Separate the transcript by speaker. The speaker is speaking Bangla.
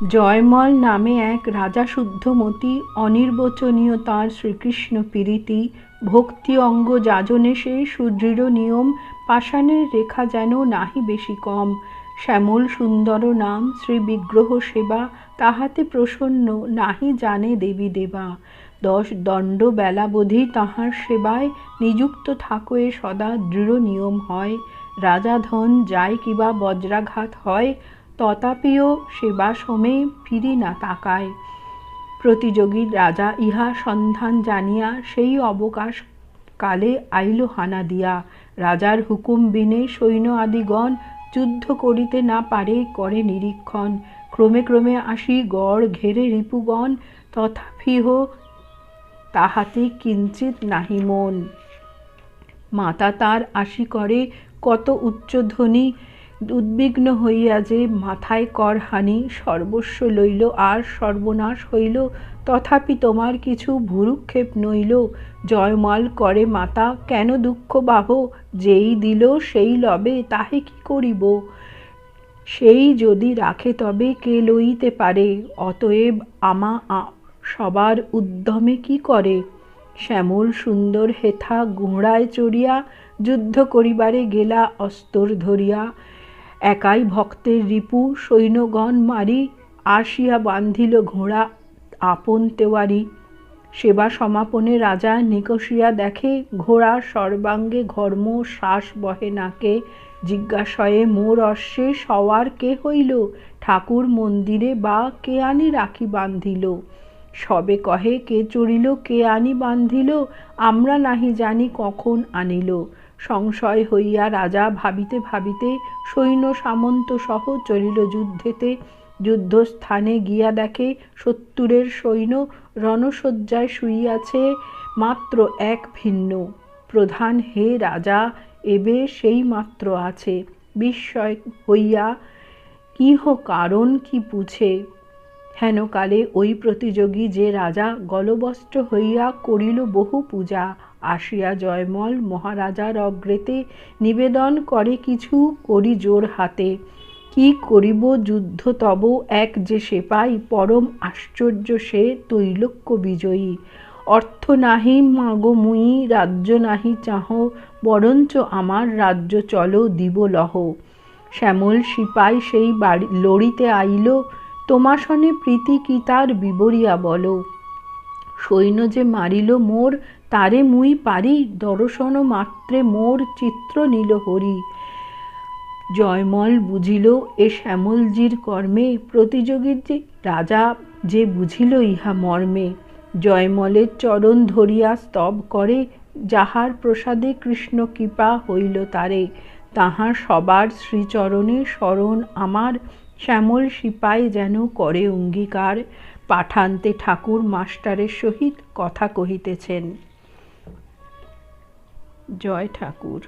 Speaker 1: জয়মল নামে এক রাজা শুদ্ধমতি অনির্বচনীয় তাঁর শ্রীকৃষ্ণ পীরিতি, ভক্তি অঙ্গ যাজনে সে সুদৃঢ় নিয়ম, পাষাণের রেখা যেন নাহি বেশি কম। শ্যামল সুন্দর নাম, শ্রী বিগ্রহ সেবা, তাহাতে প্রসন্ন, নাহি জানে দেবী দেবা। দশ দণ্ড বেলাবধি তাহার সেবায়, নিযুক্ত থাকয়ে সদা দৃঢ় নিয়ম হয়। রাজা ধন যায় কিবা বজ্রাঘাত হয় তথাপিও সেবা সমে ফিরি না তাকায়। প্রতিযোগীর রাজা ইহা সন্ধান জানিয়া সেই অবকাশ কালে আইল হানা দিয়া। রাজার হুকুম বিনে সৈন্য আদিগণ যুদ্ধ করিতে না পারে, করে নিরীক্ষণ। ক্রমে ক্রমে আসি গড় ঘেরে রিপুগণ তথাপিহ তাহাতে কিঞ্চিত নাহি মন। মাতা তার আসি করে কত উচ্চধ্বনি উদ্বিগ্ন হইয়া যে মাথায় কর হানি সর্বস্ব লইল, আর সর্বনাশ হইল, তথাপি তোমার কিছু ভুরুক্ষেপ নইল। জয়মাল করে মাতা, কেন দুঃখ বাহ যেই দিল সেই লবে, তাহে কি করিব? সেই যদি রাখে তবে কে লইতে পারে? অতএব আমা সবার উদ্যমে কি করে? শ্যামল সুন্দর হেথা ঘোড়ায় চড়িয়া, যুদ্ধ করিবারে গেলা অস্তর ধরিয়া একাই ভক্তের রিপু, সৈন্যগণ মারি, আসিয়া বান্ধিল ঘোড়া, আপন তেওয়ারি। সেবা সমাপনে রাজা নিকশিয়া দেখে, ঘোড়া সর্বাঙ্গে ঘর্ম শ্বাস বহে নাকে। জিজ্ঞাসয়ে, মোর অশ্বে সওয়ার কে হইল? ঠাকুর মন্দিরে বা কে আনি রাখি বান্ধিল? সবে কহে, কে চড়িল, কে আনি বান্ধিল? আমরা নাহি জানি কখন আনিল? সংশয় হইয়া রাজা ভাবিতে ভাবিতে সৈন্য সামন্ত সহ চলিল যুদ্ধেতে। যুদ্ধস্থানে গিয়া দেখে সত্তরের সৈন্য রণশয্যায় শুইয়াছে মাত্র এক ভিন্ন। প্রধান, হে রাজা, এবে সেই মাত্র আছে। বিস্ময় হইয়া কিহ কারণ কি পুছে হেনকালে ওই প্রতিযোগী যে রাজা গলবস্ত্র হইয়া করিল বহু পূজা আসিয়া জয়মল মহারাজার অগ্রেতে নিবেদন করে কিছু করি জোর হাতে। কি করিব যুদ্ধ তব এক যে সেপাই পরম আশ্চর্য সে তৈলক্য বিজয়ী। অর্থ নাহি, মাগো রাজ্য নাহি চাহ, বরঞ্চ আমার রাজ্য চলো দিব লহ। শ্যামল সিপাই সেই বাড়ি লড়িতে আইল তোমাসনে প্রীতি কি তার বিবরিয়া বলো। সৈন্য যে মারিল মোর, তারে মুই পারি দর্শন মাত্রে মোর চিত্র নিল হরি। জয়মল বুঝিল, এ শ্যামলজির কর্মে প্রতিযোগীর যে রাজা, যে বুঝিল ইহা মর্মে। জয়মলের চরণ ধরিয়া স্তব করে, যাহার প্রসাদে কৃষ্ণ কৃপা হইল তারে। তাহার সবার শ্রীচরণে স্মরণ আমার, শ্যামল সিপাই যেন করে অঙ্গীকার। পাঠান্তে ঠাকুর মাস্টারের সহিত কথা কহিতেছেন। জয় ঠাকুর।